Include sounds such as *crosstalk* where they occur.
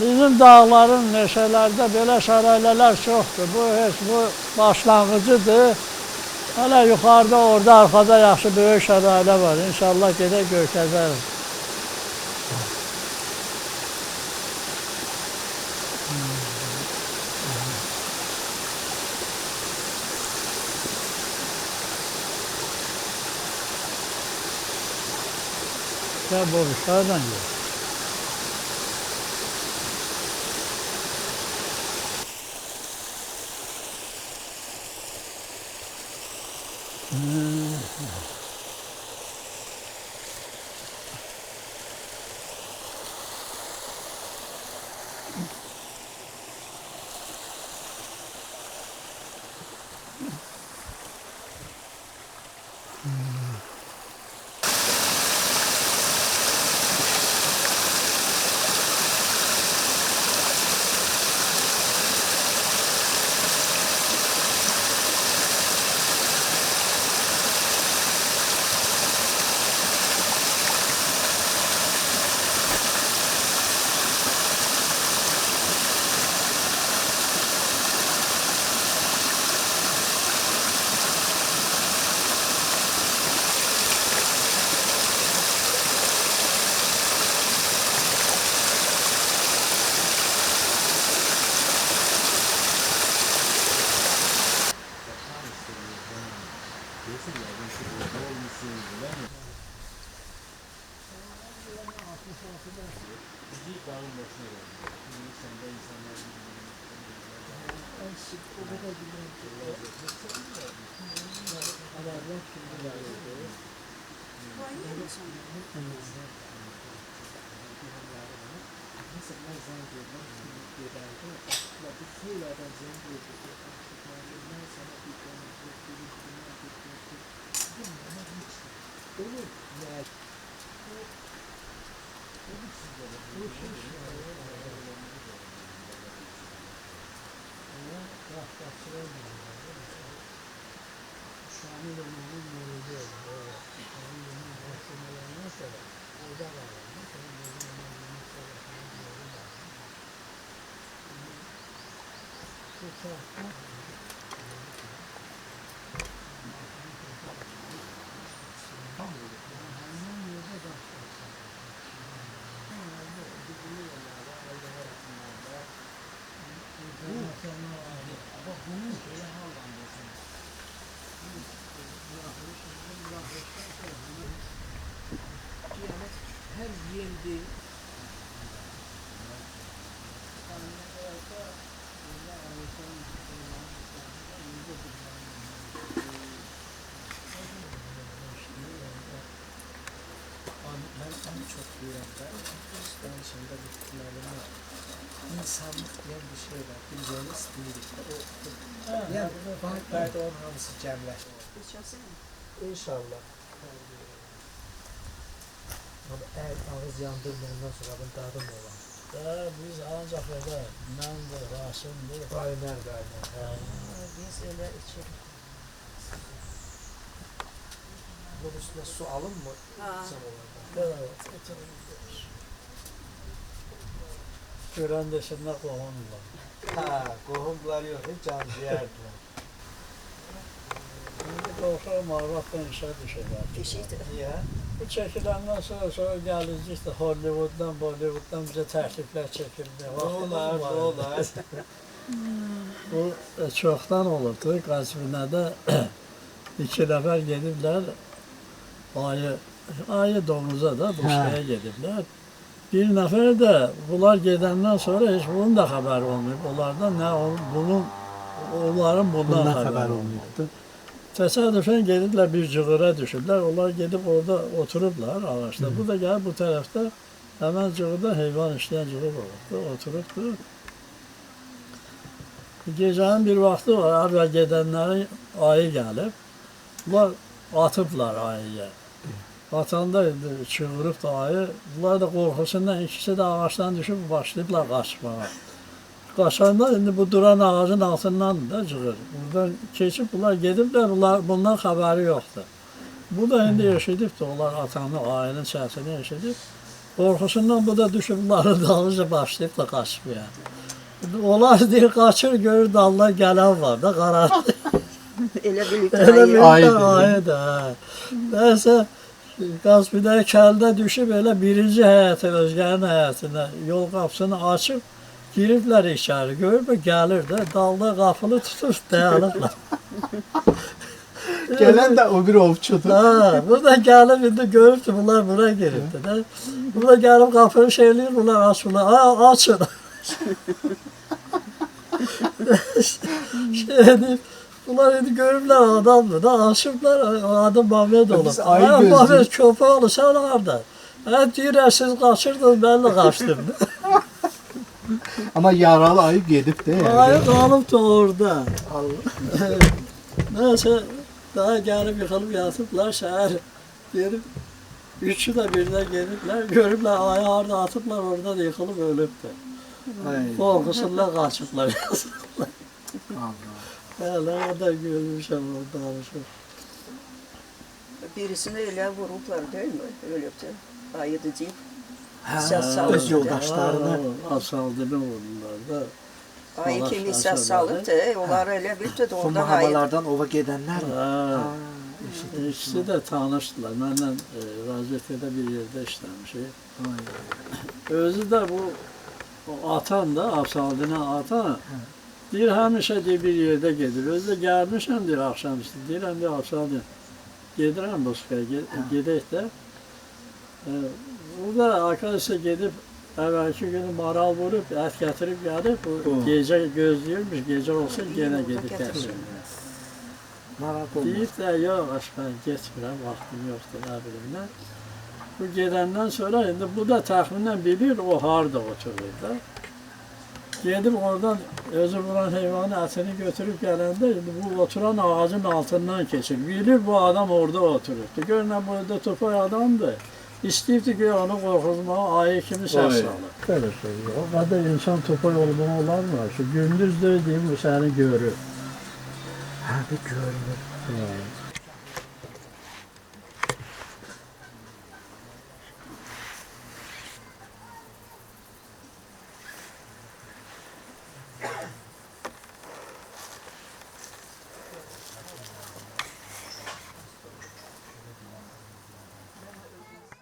bizim dağların, meşələrdə belə şəlalələr çoxdur. Bu heç bu başlanğıcıdır. Hələ yuxarıda, orada arxada yaxşı böyük şəlalə var. İnşallah gedək görkəzərik. Ya bu 음. 음. Uşaqla gel. her yendi. Ben en çok yürekte İslam içinde bitkilerim var. İnsanlık diye bir şey var. Bileceğiniz birlikte o. Yani Fatih'te onun hamısı cemleşti. İnşallah. Ama eğer ağız yandırmayandan sonra bunun tadı mı olan? Da biz ancaq elə məndir, Rasimdir. Kaynar kaynar. Biz öyle içelim. Bunun üstüne su alın mı? Ha. Evet. Görən desinlər qohumlar. Ha, kohumlar yok. Hiç can ciğerdiler. İndi qorxuram arvadla işə düşəcək. Eşitdim. Niye? Bu çəkiləndən sonra sonra gəlirik işte Hollywooddan, Bollywooddan bizə təkliflər çəkildi. Ne olar, ne olar. Bu e, çoxdan olubdu. Qaçbinədə iki nəfər gediblər ayı ayı domuza da bu şeye gediblər. Bir nəfər də bunlar gedəndən sonra heç bunun da xəbəri olmayıb. Onlardan nə ol, bunun onların bundan, Bundan xəbəri haber olmayıb. olmuştu. Təsadüfən gediblər bir cığıra düşüblər. Onlar gedib orada oturublar ağaçda. Bu da gəlib bu tərəfdə həmən cığırda heyvan işləyən cığır olubdu. Oturubdu. Gecənin bir vaxtı var, əvvəl gedənlərin ayı gəlib. Bunlar atıblar ayıya. Atanda indi çığırıb da ayı. Bunlar da qorxusundan ikisi də ağaçdan düşüb başlayıblar qaçmağa. Qaçanda indi bu duran ağacın altından da cığır. Buradan keçib bunlar gediblər, bunlar bundan xəbəri yoxdur. Bu da indi eşidibdi, onlar atanın, ayının səsini eşidib. Korkusundan bu da düşüp bunların *laughs* dalınca başlayıp da kaçmaya. Onlar deyir kaçır görür dalına gelen var da karar. Elə birlikdə Elə ayı. bir Ayıdır. də ayıdır. hə. Nəysə Qaspidər kəldə düşüb elə birinci həyətə, özgənin həyətinə yol qapısını açıb giriblər içəri. Görüb gəlir də dalda qapını tutub dayanıblar. *laughs* Gelen de o bir ovçudur. Ha, bu da gəlib indi görübdü bunlar bura giribdi də. Bu da gəlib qapını şey eləyir, bunlar. Ha, açın. *laughs* şey edib, bunlar indi görüblər adamdır da, açıblar, adım Mehmet olub. Biz ayı Ha. Mehmet köpək olub, sən harada? Hə, deyirlər, siz qaçırdınız, mən də qaçdım. Ama yaralı ayı gedip de yani. Ayı qalıbdı orada. Nəysə, daha gəlib yıxılıb yatıblar şəhər. Gedib, üçü də birdən gediblər, görüblər ayı harda atıblar, orada da yıxılıb ölübdür. Ay, Qorxusundan qaçıblar. Allah. Hələ o da görmüşəm, o danışır. Birisini elə vurublar deyil mi? Ölübdü. Ayıdı deyib. Öz yoldaşlarını. Asaldığını vurdular da. Ayı Salaş, kimi salaş səs salıbdı. Onları elə bildi də Bu oradan ayı. mahallalardan ova gedenler mi? Ha, ikisi də tanışdılar. Məndən e, Raziyetədə bir yerdə işləmişik. Ay. Özü də bu o atan da, Afsaldina atan, deyir həmişə deyir, bir yerdə gedir. Özü də gəlmişəm deyir axşamüstü. Deyirəm deyir Afsaldina, gedirəm Bozkaya, gedək də. E, burada arkadaşlar gedib əvvəlki günü maral vurub, ət gətirib gəlib, bu O. gecə gözləyirmiş, gecə olsa yenə gedib Gətirir. gəlsin. Merak olma. Deyib də, yox, aş, mən getmirəm, vaxtım yoxdur, nə bilim nə. Bu gedəndən sonra indi bu da təxminən bilir o harda oturur da. Gedib oradan özü vuran heyvanın ətini götürüb gələndə indi bu oturan ağacın altından keçir. Bilir bu adam orada oturubdu. Görünən burada topay adamdır. İstəyibdi ki, onu qorxuzmağa ayı kimi Vay. salır. Belə şey. O qədər insan topay olmağı olar mı? Şu gündüz də deyim, bu səni görür. Ha bir görünür. Ha.